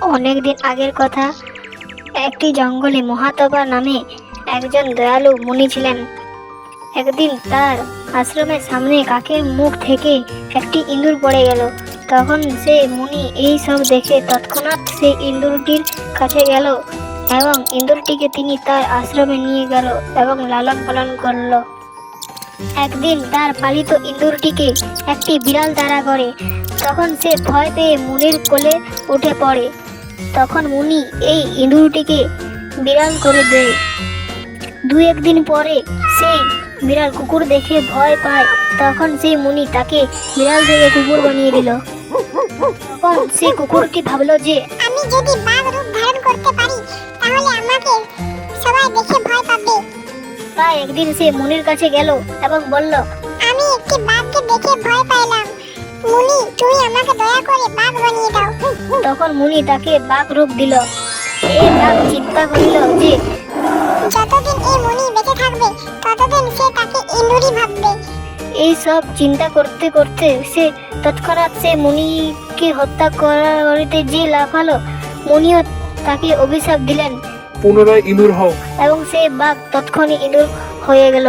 অনেক দিন আগের কথা। একটি জঙ্গলে মহাতবা নামে একজন দয়ালু মুনি ছিলেন। একদিন তার আশ্রমের সামনে কাকের মুখ থেকে একটি ইঁদুর পড়ে গেল। তখন সে মুনি এই সব দেখে তৎক্ষণাৎ সে ইঁদুরটির কাছে গেল এবং ইঁদুরটিকে তিনি তার আশ্রমে নিয়ে গেল এবং লালন পালন করল। একদিন তার পালিত ইঁদুরটিকে একটি বিড়াল তাড়া করে তখন সে ভয় পেয়ে মুনির কোলে উঠে পড়ে। তখন মুনি এই ইঁদুরটিকে বিড়াল করে দেয়। দু একদিন পরে সেই বিড়াল কুকুর দেখে ভয় পায়। তখন সেই মুনি তাকে বিড়াল থেকে কুকুর বানিয়ে দিল। তখন সেই কুকুরটি ভাবলো যে আমি যদি বাঘ রূপ ধারণ করতে পারি তাহলে আমাকে সবাই দেখে ভয় পাবে। তাই একদিন সে মুনির কাছে গেল এবং বলল আমি একটি বাঘকে দেখে ভয় পাইলাম। মুনি তুমি আমাকে দয়া করে বাঘ বানিয়ে দাও। তখন মুনি তাকে বাঘ রূপ দিল। এই বাঘ চিন্তা করিল যে যতদিন এই মুনি বেঁচে থাকবে ততদিন সে তাকে ইঁদুরই ভাববে। এই সব চিন্তা করতে করতে সে তৎক্ষণাৎ সে মুনিকে হত্যা করিতে যে লাফালো মুনিও তাকে অভিশাপ দিলেন। পুনরায় ইঁদুর হও। এবং সে বাঘ তৎক্ষণই ইঁদুর হয়ে গেল।